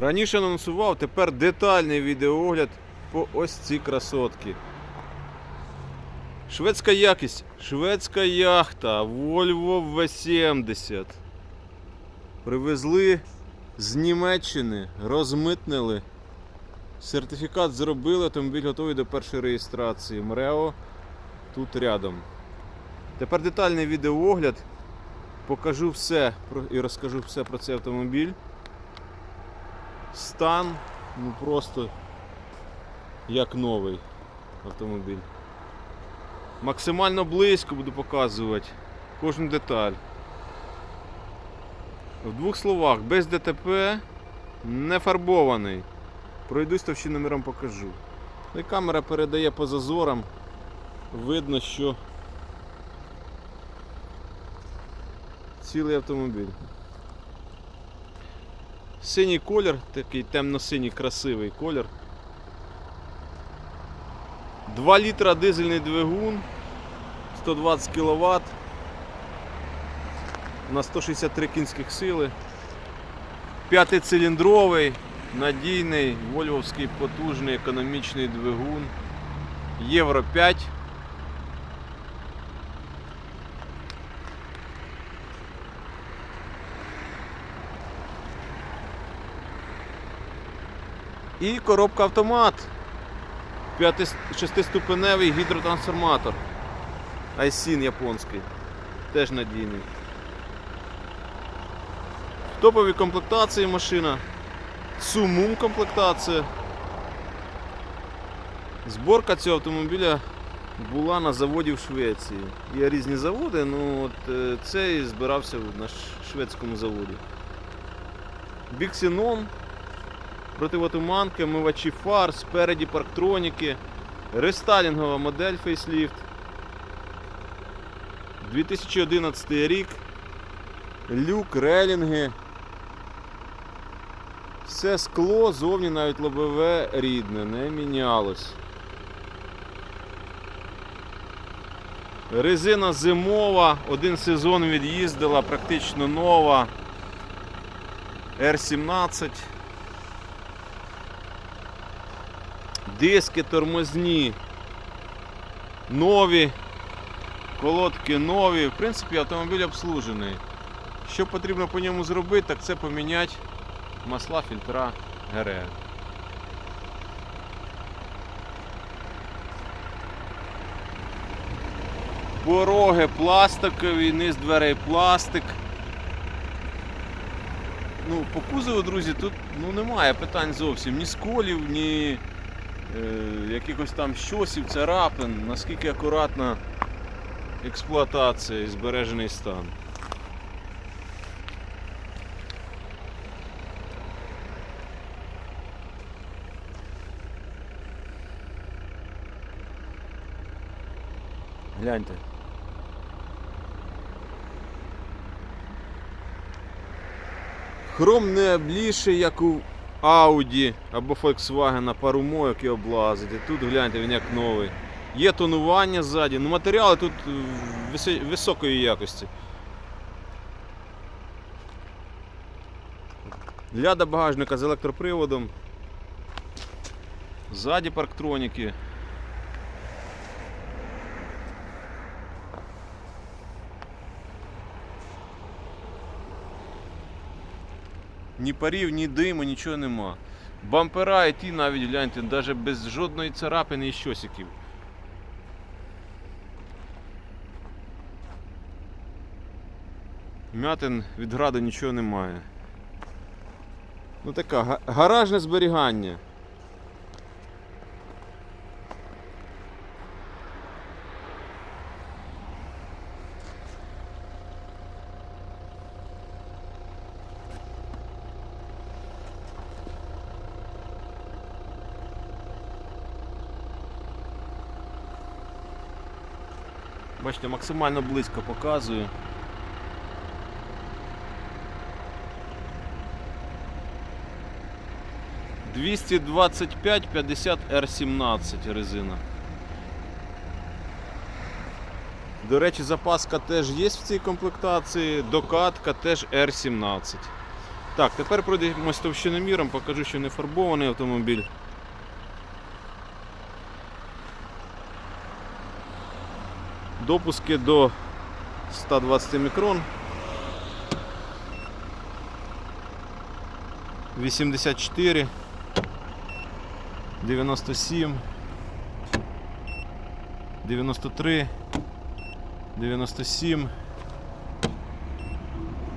Раніше анонсував, тепер детальний відеоогляд по ось ці красотки. Шведська якість, шведська яхта Volvo V70. Привезли з Німеччини, розмитнили. Сертифікат зробили, автомобіль готовий до першої реєстрації. МРЕО тут рядом. Тепер детальний відеоогляд. Покажу все і розкажу все про цей автомобіль. Стан, ну просто як новий автомобіль. Максимально близько буду показувати кожну деталь. В двох словах, без ДТП, не фарбований. Пройдусь товщі номером покажу. Ну і камера передає по зазорам. Видно, що цілий автомобіль. Синій колір, такий темно-синій красивий колір. 2 літра дизельний двигун, 120 кВт на 163 кінських сили. П'ятициліндровий, надійний, вольвовський потужний економічний двигун. Євро 5. І коробка автомат. 6-ступеневий гідротрансформатор. Айсін японський. Теж надійний. В топовій комплектації машина. Сумум комплектація. Зборка цього автомобіля була на заводі в Швеції. Є різні заводи, ну от е, цей збирався на шведському заводі. Біксінон, противотуманки, омивачі фар, спереді парктроніки, рестайлінгова модель фейсліфт. 2011 рік. Люк, релінги. Все скло, зовні навіть лобове рідне, не мінялось. Резина зимова, один сезон від'їздила, практично нова. R17. Диски тормозні. Нові. Колодки нові. В принципі, автомобіль обслужений. Що потрібно по ньому зробити, так це поміняти масла фільтра ГР. Пороги пластикові, низ дверей пластик. Ну, по кузову, друзі, тут ну, немає питань зовсім. Ні сколів, ні якихось там щосів, царапин, наскільки акуратна експлуатація і збережений стан. Гляньте. Хром не обліший, як у Audi або Volkswagen пару мойок і облазить. Тут гляньте, він як новий. Є тонування ззаді, ну матеріали тут високої якості. Ляда багажника з електроприводом. Ззаді парктроніки. Ні парів, ні диму, нічого нема. Бампера і ті навіть гляньте, навіть без жодної царапини і щосиків. М'ятин від граду нічого немає. Ну така гаражне зберігання. Бачите, максимально близько показую. Двісті двадцять п'ять п'ятдесят R17 резина. До речі, запаска теж є в цій комплектації, докатка теж R17. Так, тепер пройдемось товщиноміром, покажу, що не фарбований автомобіль. Допуски до 120 мікрон. 84, 97, 93, 97,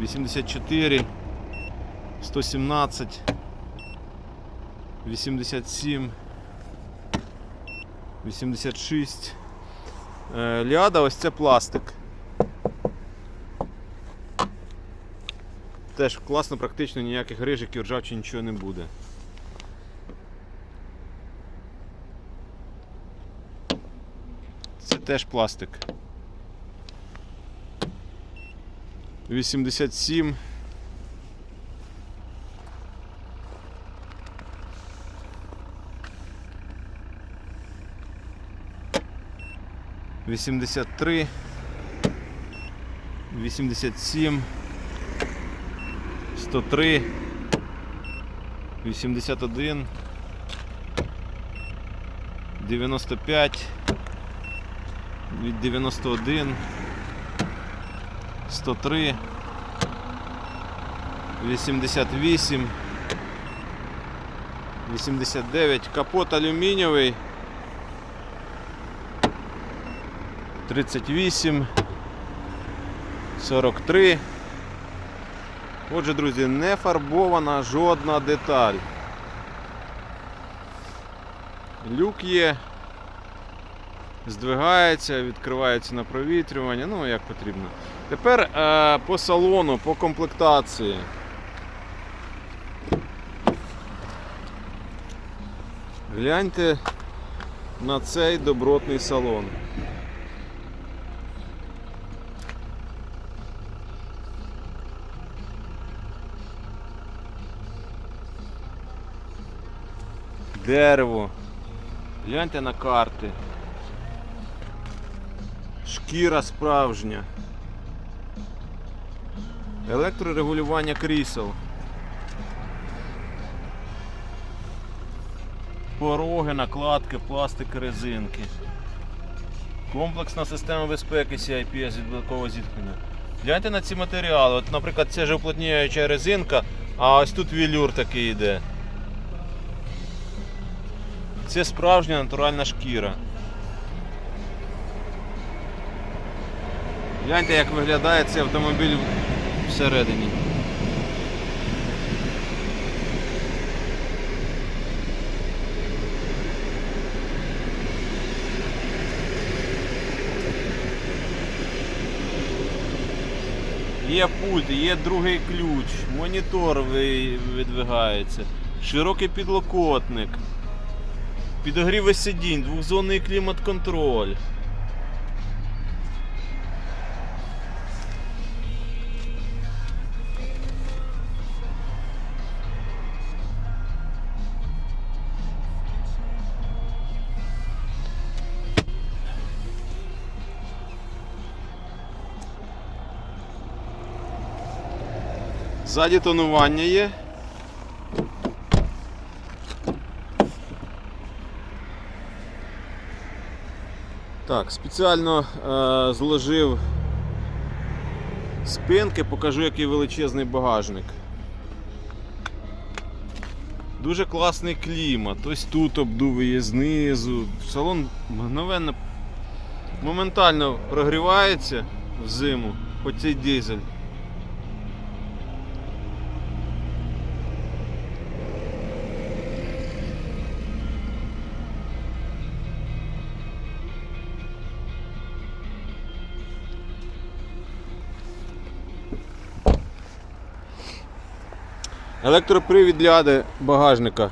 84, 117, 87, 86. Е, Ліада, ось це пластик. Теж класно, практично ніяких рижиків, ржавчин нічого не буде. Це теж пластик. 87. Вісімдесят три, вісімдесят сім, сто три, вісімдесят один, дев'яносто п'ять, від дев'яносто один, сто три, вісімдесят вісім, вісімдесят дев'ять, капот алюмінієвий. 38, 43. Отже, друзі, не фарбована жодна деталь. Люк є, здвигається, відкривається на провітрювання, ну як потрібно. Тепер е, по салону, по комплектації. Гляньте на цей добротний салон. Дерево. Гляньте на карти. Шкіра справжня. Електрорегулювання крісел. Пороги, накладки, пластик, резинки. Комплексна система безпеки CIPS від блокового зіткнення. Гляньте на ці матеріали. От, наприклад, це ж уплотняюча резинка, а ось тут вілюр такий йде. Це справжня натуральна шкіра. Гляньте, як виглядає цей автомобіль всередині. Є пульт, є другий ключ, монітор ви- видвигається, широкий підлокотник. Підогріви сидінь, двохзонний клімат-контроль. Ззаді тонування є. Так, спеціально е, зложив спинки, покажу, який величезний багажник. Дуже класний клімат. Ось тут обдуває знизу. Салон мгновенно, моментально прогрівається в зиму, хоч цей дизель. Електропривід ляди багажника.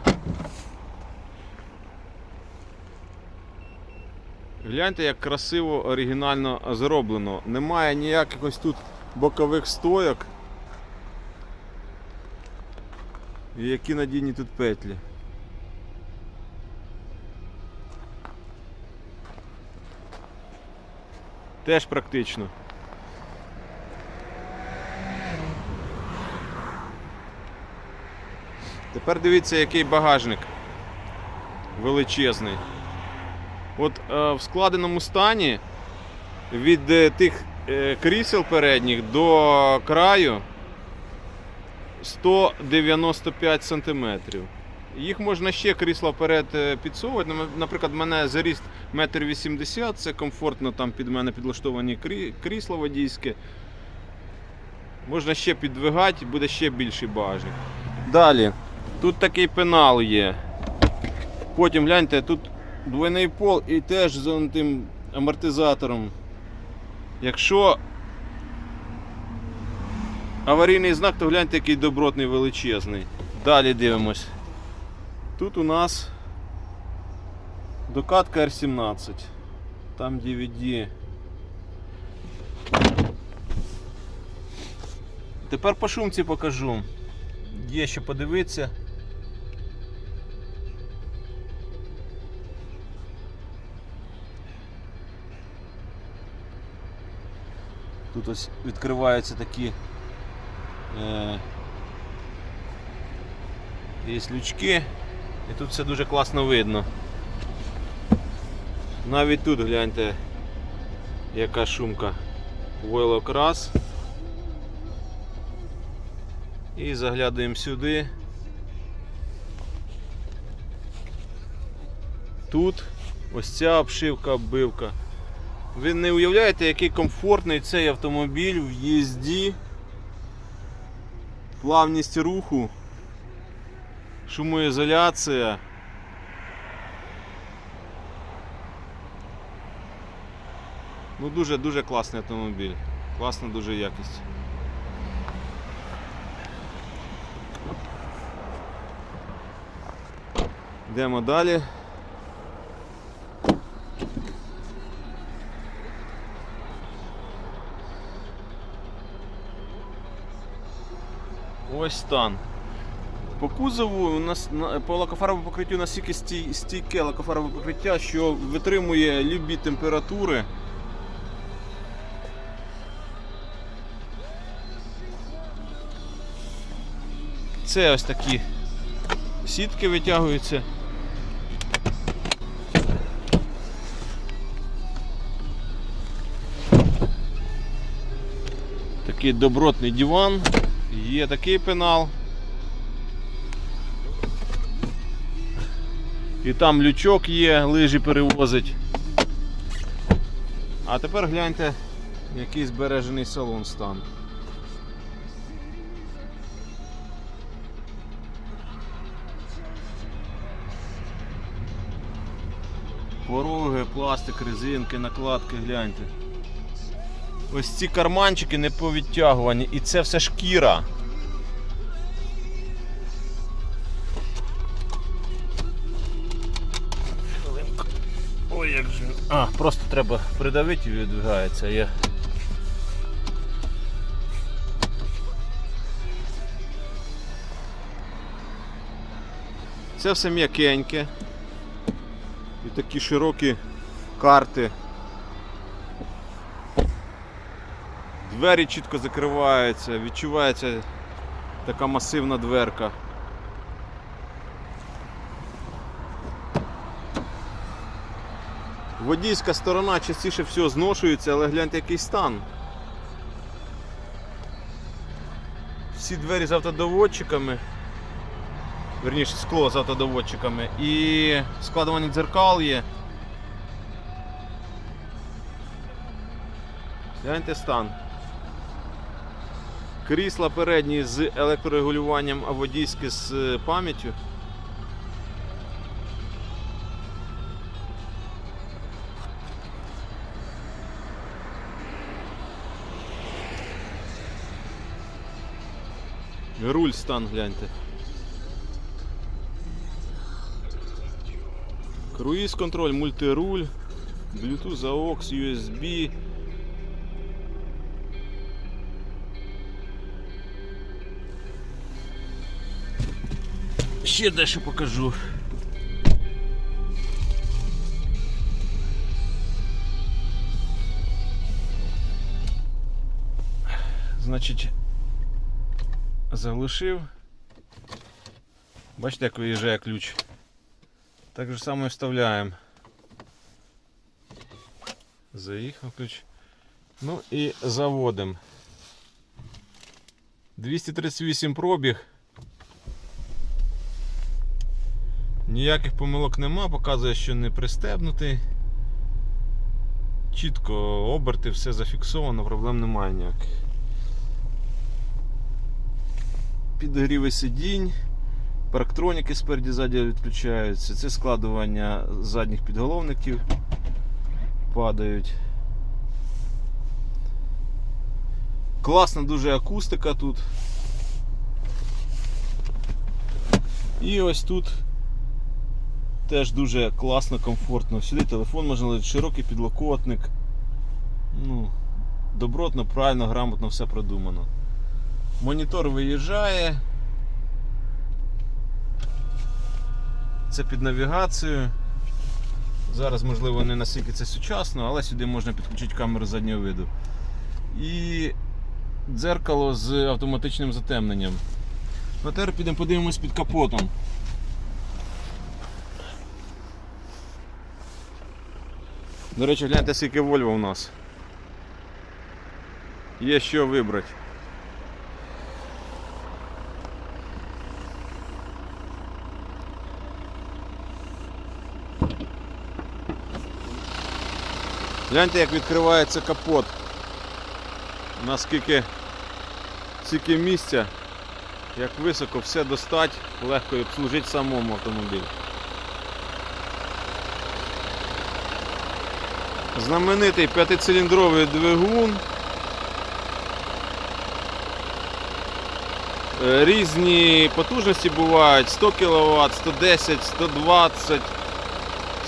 Гляньте, як красиво оригінально зроблено. Немає ніяких ось тут бокових стойок. І які надійні тут петлі. Теж практично. Тепер дивіться, який багажник величезний. От е, в складеному стані від е, тих е, крісел передніх до краю 195 сантиметрів. Їх можна ще крісла вперед е, підсовувати. Наприклад, мене заріст 1,80 м, це комфортно там під мене підлаштовані крі- крісла водійське. Можна ще підвигати, буде ще більший багажник. Далі, тут такий пенал є. Потім гляньте, тут двойний пол і теж з тим амортизатором. Якщо аварійний знак, то гляньте, який добротний величезний. Далі дивимось. Тут у нас докатка R17. Там DVD. Тепер по шумці покажу. Є що подивитися. Тут ось відкриваються такі е, є лючки, і тут все дуже класно видно. Навіть тут гляньте, яка шумка войлокрас. І заглядаємо сюди. Тут ось ця обшивка оббивка. Ви не уявляєте, який комфортний цей автомобіль в їзді, плавність руху, шумоізоляція. Ну дуже-дуже класний автомобіль. Класна дуже якість. Йдемо далі. Ось стан. По кузову у нас по лакофарбовому покриттю настільки стій- стійке лакофарбове покриття, що витримує любі температури. Це ось такі сітки витягуються. Такий добротний диван. Є такий пенал. І там лючок є, лижі перевозить. А тепер гляньте, який збережений салон стан. Пороги, пластик, резинки, накладки, гляньте. Ось ці карманчики не повідтягувані і це все шкіра. Ой, як же. А, просто треба придавити і відвигається. Я... Це все м'якеньке. І такі широкі карти. Двері чітко закриваються, відчувається така масивна дверка. Водійська сторона частіше всього зношується, але гляньте який стан. Всі двері з автодоводчиками, верніше скло з автодоводчиками і складування дзеркал є. Гляньте стан. Крісла передні з електрорегулюванням, а водійське з е, пам'яттю. Руль стан гляньте. Круїз контроль, мультируль, Bluetooth, AUX, USB. Ще дещо покажу. Значить, заглушив. Бачите, як виїжджає ключ. Так же само і вставляємо. Заїхав ключ. Ну і заводимо. 238 пробіг. Ніяких помилок нема, показує, що не пристебнутий. Чітко оберти, все зафіксовано, проблем немає ніяких. Підогріви сидінь, парктроніки спереді ззаді відключаються. Це складування задніх підголовників падають. Класна дуже акустика тут. І ось тут теж дуже класно, комфортно. Сюди телефон можна лежати, широкий підлокотник. Ну, добротно, правильно, грамотно все продумано. Монітор виїжджає. Це під навігацію. Зараз, можливо, не настільки це сучасно, але сюди можна підключити камеру заднього виду. І дзеркало з автоматичним затемненням. Ну, тепер підемо подивимось під капотом. До речі, гляньте, скільки Volvo у нас. Є що вибрати. Гляньте, як відкривається капот. Наскільки скільки місця, як високо все достать, легко і обслужити самому автомобіль. Знаменитий п'ятициліндровий двигун. Е, Різні потужності бувають 100 кВт, 110, 120,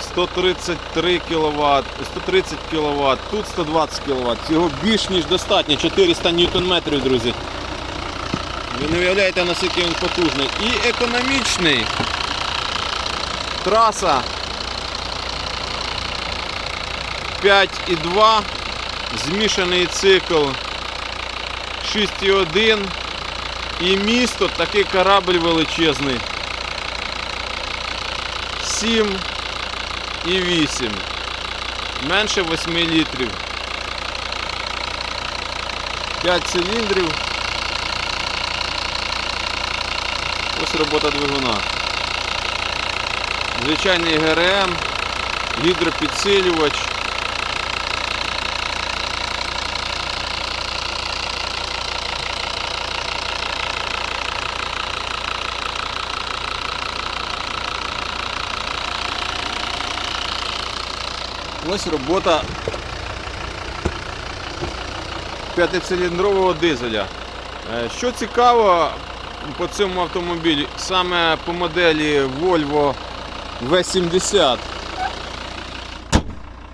133 кВт, 130 кВт, тут 120 кВт. Цього більш ніж достатньо, 400 Нм, друзі. Ви не уявляєте, наскільки він потужний. І економічний. Траса 5,2, змішаний цикл 6,1 і місто такий корабль величезний. 7 і 8. Менше 8 літрів. 5 циліндрів. Ось робота двигуна. Звичайний ГРМ, гідропідсилювач. Ось робота п'ятициліндрового дизеля. Е, Що цікаво по цьому автомобілі, саме по моделі Volvo V70.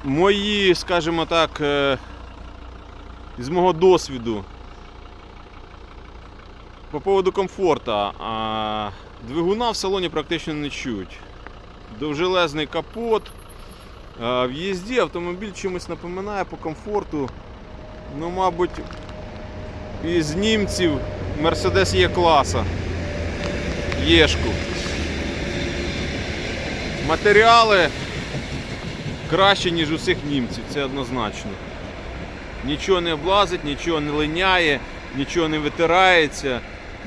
Мої, скажімо так, е, з мого досвіду по поводу комфорту, двигуна в салоні практично не чуть. Довжелезний капот. В їзді автомобіль чимось напоминає по комфорту. Ну, мабуть, із німців Mercedes є класа. Єшку. Матеріали краще, ніж у всіх німців, це однозначно. Нічого не облазить, нічого не линяє, нічого не витирається.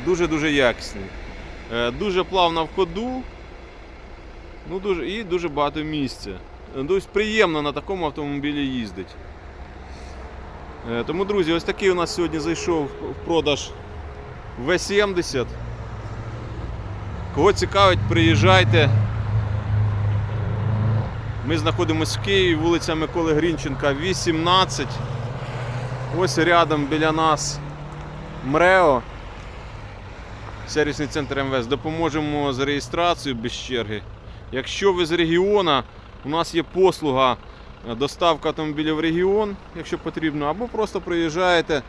Дуже-дуже якісний. Е, Дуже плавно в ходу. Ну, дуже, і дуже багато місця. Тобто приємно на такому автомобілі їздить. Е, Тому, друзі, ось такий у нас сьогодні зайшов в продаж V70. Кого цікавить, приїжджайте. Ми знаходимося в Києві, вулиця Миколи Грінченка, 18. Ось рядом біля нас МРЕО. Сервісний центр МВС. Допоможемо з реєстрацією без черги. Якщо ви з регіону, у нас є послуга е, доставка автомобілів в регіон, якщо потрібно, або просто приїжджаєте,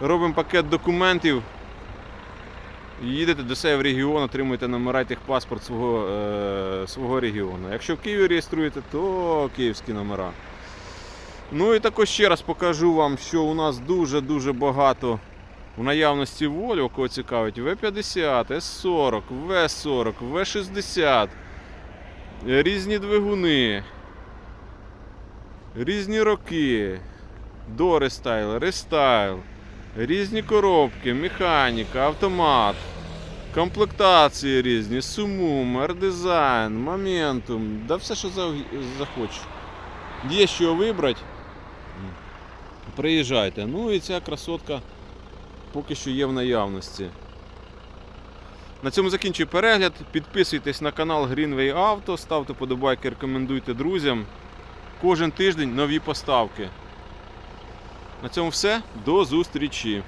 робимо пакет документів, їдете до себе в регіон, отримуєте номера тих паспорт свого, е, свого регіону. Якщо в Києві реєструєте, то київські номера. Ну і також ще раз покажу вам, що у нас дуже-дуже багато У наявності Volvo, кого цікавить, V50, S40, V40, V60, різні двигуни, різні роки, до рестайл, різні коробки, механіка, автомат, комплектації різні, сумум, R-Design, Momentum, да все, що за- захочеш. Є що вибрати. Приїжджайте. Ну і ця красотка поки що є в наявності. На цьому закінчую перегляд. Підписуйтесь на канал Greenway Auto, ставте подобайки, рекомендуйте друзям. Кожен тиждень нові поставки. На цьому все. До зустрічі!